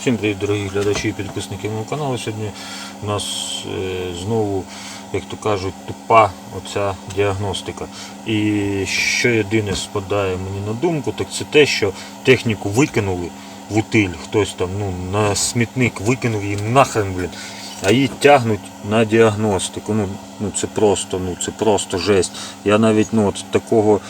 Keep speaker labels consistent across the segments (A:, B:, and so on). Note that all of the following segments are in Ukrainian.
A: Всім привіт, дорогі глядачі і підписники мого каналу. Сьогодні у нас е, знову, як то кажуть, тупа оця діагностика. І що єдине спадає мені на думку, так це те, що техніку викинули в утиль, хтось там ну, на смітник викинув її нахрен, блін, а її тягнуть на діагностику. Ну, ну це просто, ну це просто жесть. Я навіть ну, от такого.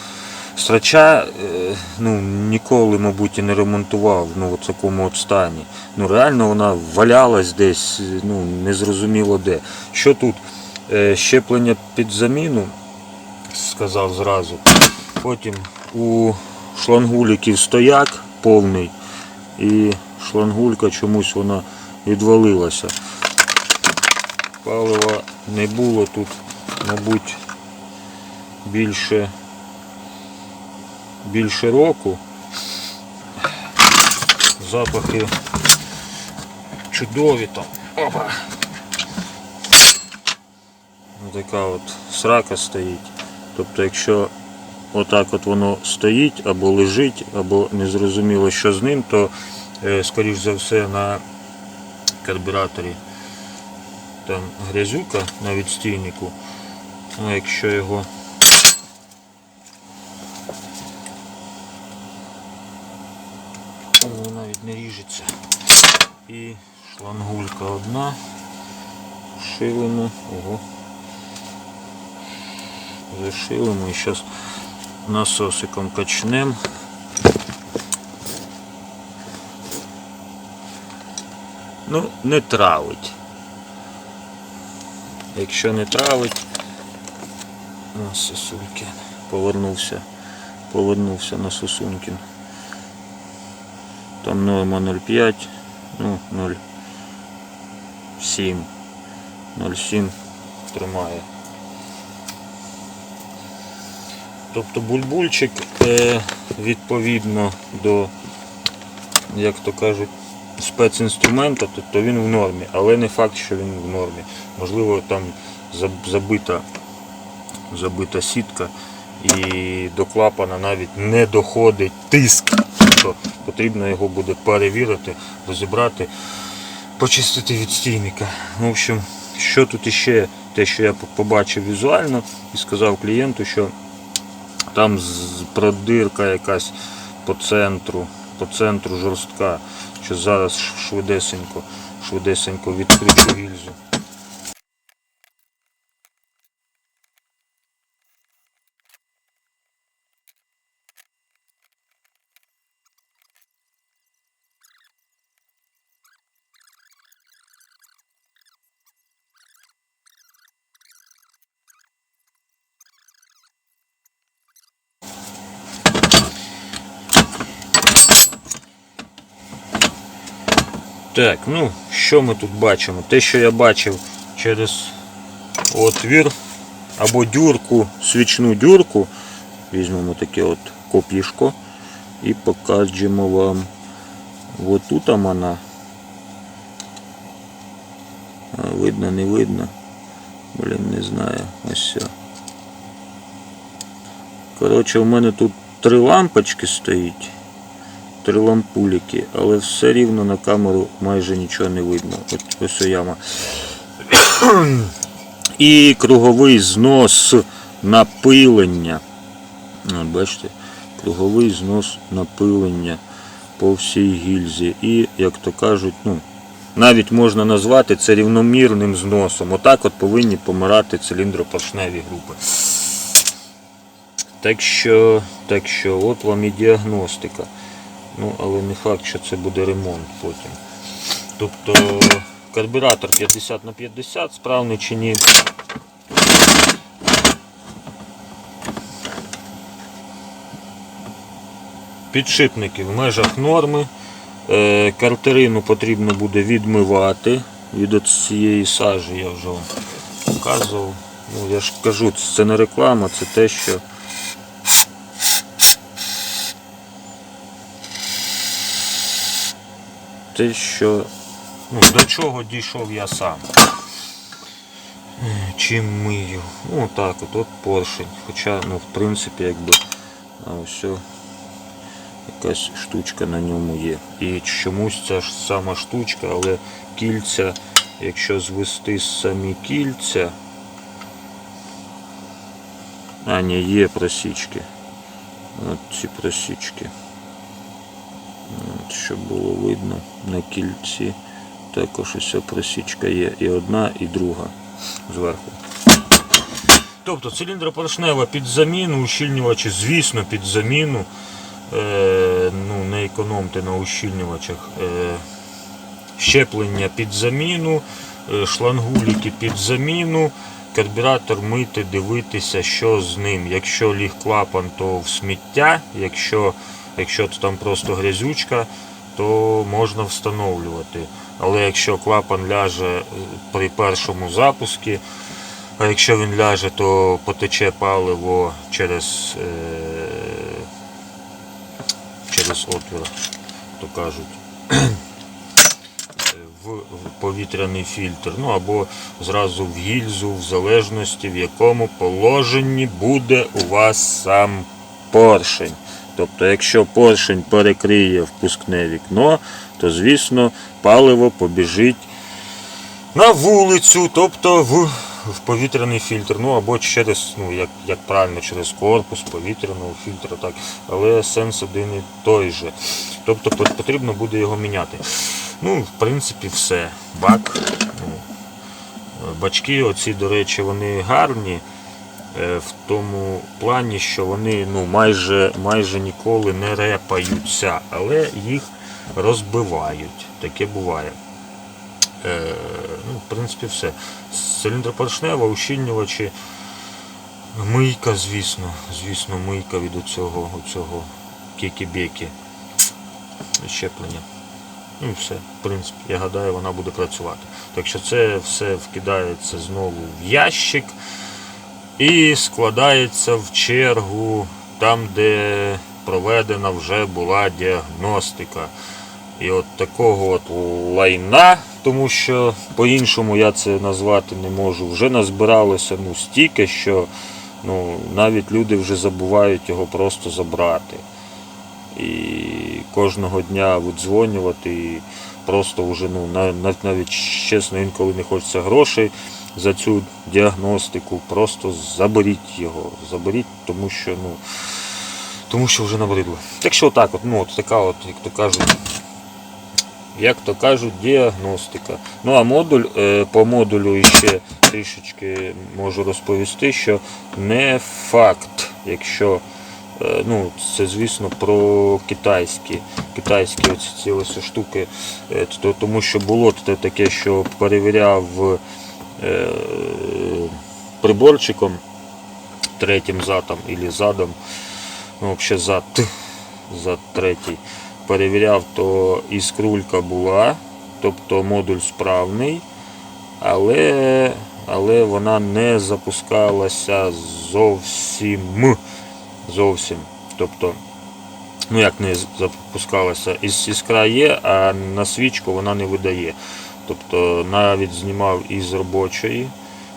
A: Срача е, ну, ніколи, мабуть, і не ремонтував ну, в такому от стані. Ну, реально вона валялась десь, ну, незрозуміло де. Що тут? Е, щеплення під заміну, сказав зразу. Потім у шлангуліків стояк повний, і шлангулька чомусь вона відвалилася. Палива не було тут, мабуть, більше більше року. Запахи чудові там. Опа. Така от срака стоїть. Тобто якщо отак от воно стоїть або лежить, або незрозуміло що з ним, то е, скоріш за все на карбюраторі там грязюка на відстійнику. Ну, якщо його О, навіть не ріжеться. І шлангулька одна. Шилимо. Ого. Зашилимо і зараз насосиком качнем. Ну, не травить. Якщо не травить, на сосульки. Повернувся. Повернувся на Сосункін. Там норма 0,5, ну 0,7. 0,7 тримає. Тобто бульбульчик е, відповідно до, як то кажуть, спецінструмента, тобто він в нормі, але не факт, що він в нормі. Можливо, там забита, забита сітка і до клапана навіть не доходить тиск. Тобто потрібно його буде перевірити, розібрати, почистити від стійника. В общем, що тут іще, те, що я побачив візуально і сказав клієнту, що там продирка якась по центру, по центру жорстка, що зараз швидесенько, швидесенько відкручу гільзу. Так, ну, що ми тут бачимо? Те, що я бачив через отвір або дюрку, свічну дюрку, візьмемо таке от копішко і покажемо вам. Вот тут вона. Видно, не видно. Блін, не знаю. Ось все. Коротше, у мене тут три лампочки стоїть три лампуліки, але все рівно на камеру майже нічого не видно. От ось яма. І круговий знос напилення. Бачите, круговий знос напилення по всій гільзі. І, як то кажуть, ну, навіть можна назвати це рівномірним зносом. Отак от повинні помирати циліндропоршневі групи. Так що, так що, от вам і діагностика. Ну, але не факт, що це буде ремонт потім. Тобто карбюратор 50 на 50 справний чи ні. Підшипники в межах норми. Е, Картерину потрібно буде відмивати від цієї сажі, я вже вам показував. Ну, я ж кажу, це не реклама, це те, що те, що ну, до чого дійшов я сам. Е, Чим мию? Ну так от, от поршень. Хоча, ну, в принципі, якби а ось якась штучка на ньому є. І чомусь ця ж сама штучка, але кільця, якщо звести самі кільця. А, ні, є просічки. От ці просічки. Щоб було видно на кільці. Також ось ця просічка є. І одна, і друга зверху. Тобто циліндропоршнева під заміну, ущільнювачі, звісно, під заміну. Е, ну, не економте на ущільнювачах. Е, щеплення під заміну, е, шлангуліки під заміну, карбюратор мити, дивитися, що з ним. Якщо ліг клапан, то в сміття, якщо, якщо там просто грязючка, то можна встановлювати. Але якщо клапан ляже е, при першому запуску, а якщо він ляже, то потече паливо через, е, через отвір, то кажуть, в повітряний фільтр. Ну або зразу в гільзу, в залежності в якому положенні буде у вас сам поршень. Тобто, якщо поршень перекриє впускне вікно, то звісно паливо побіжить на вулицю, тобто в, в повітряний фільтр. Ну або через, ну як, як правильно, через корпус повітряного фільтра, так. Але сенс один і той же. Тобто потрібно буде його міняти. Ну, в принципі, все. Бак. Ну, бачки, оці, до речі, вони гарні. Е, В тому плані, що вони ну, майже, майже ніколи не репаються, але їх розбивають. Таке буває. Е, ну, в принципі, все. Циліндропоршнева, ущільнювачі, мийка, звісно, звісно, мийка від оцього, оцього кекі-бекі щеплення. Ну і все, в принципі, я гадаю, вона буде працювати. Так що це все вкидається знову в ящик і складається в чергу там, де проведена вже була діагностика. І от такого от лайна, тому що по-іншому я це назвати не можу, вже назбиралося ну, стільки, що ну, навіть люди вже забувають його просто забрати. І кожного дня видзвонювати, і просто вже ну, на- на- навіть чесно інколи не хочеться грошей за цю діагностику. Просто заберіть його, заберіть, тому що ну, тому що вже набридло. Так що отак, от, ну, от така, от, як то кажуть, як то кажуть, діагностика. Ну а модуль, е, по модулю ще трішечки можу розповісти, що не факт, якщо е, ну, це звісно про китайські, китайські оці ці ось штуки, е, тому що було таке, що перевіряв приборчиком третім задом або задом, ну взагалі зад, зад третій перевіряв, то іскрулька була, тобто модуль справний, але, але вона не запускалася зовсім. Зовсім. Тобто, ну як не запускалася, іскра є, а на свічку вона не видає. Тобто навіть знімав із робочої,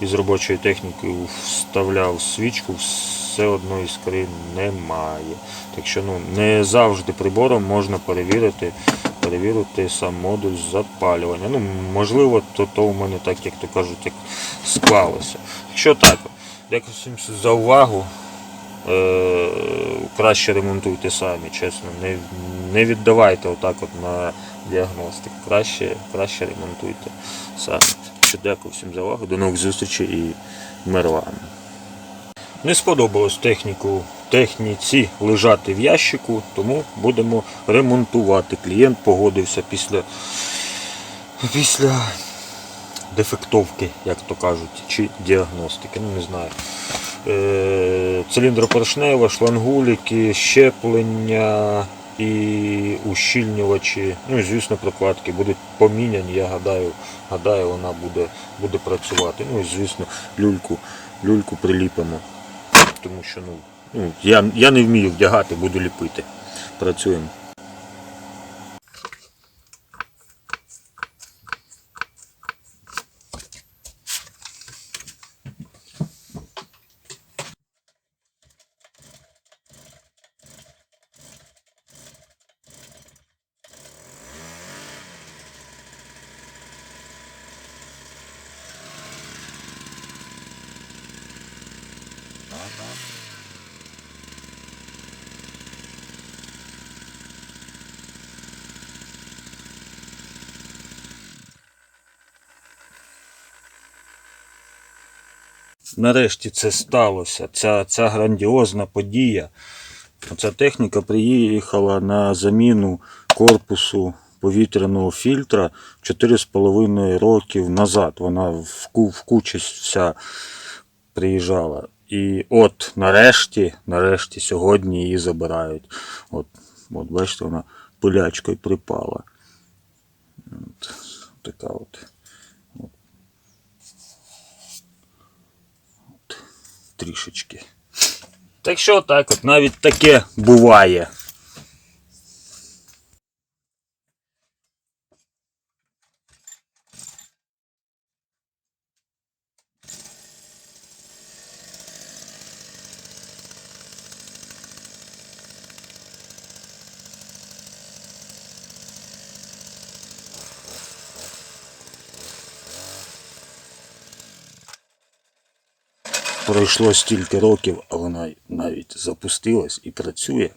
A: із робочої техніки вставляв свічку, все одно іскри немає. Так що ну, не завжди прибором можна перевірити, перевірити сам модуль запалювання. Ну, можливо, то, то у мене так, як то кажуть, як склалося. Якщо так, дякую всім за увагу. Е, краще ремонтуйте самі, чесно. Не, не віддавайте отак от на діагностику. Краще, краще ремонтуйте самі. Що дякую всім за увагу. До нових зустрічей і мир вам. Не сподобалось техніку техніці лежати в ящику, тому будемо ремонтувати. Клієнт погодився після, після дефектовки, як то кажуть, чи діагностики, ну не знаю. Е, циліндропоршнева, шлангуліки, щеплення і ущільнювачі, ну і звісно прокладки будуть поміняні, я гадаю, гадаю вона буде, буде працювати. Ну і звісно люльку, люльку приліпимо. Тому що ну, ну, я, я не вмію вдягати, буду ліпити. Працюємо. Нарешті це сталося. Ця, ця грандіозна подія. Ця техніка приїхала на заміну корпусу повітряного фільтра 4,5 років назад. Вона в, ку- в кучість вся приїжджала. І от нарешті, нарешті, сьогодні її забирають. От, от бачите, вона полячкою припала. От, така от. От. Трішечки. Так що так, от навіть таке буває. Пройшло стільки років, а вона навіть запустилась і працює.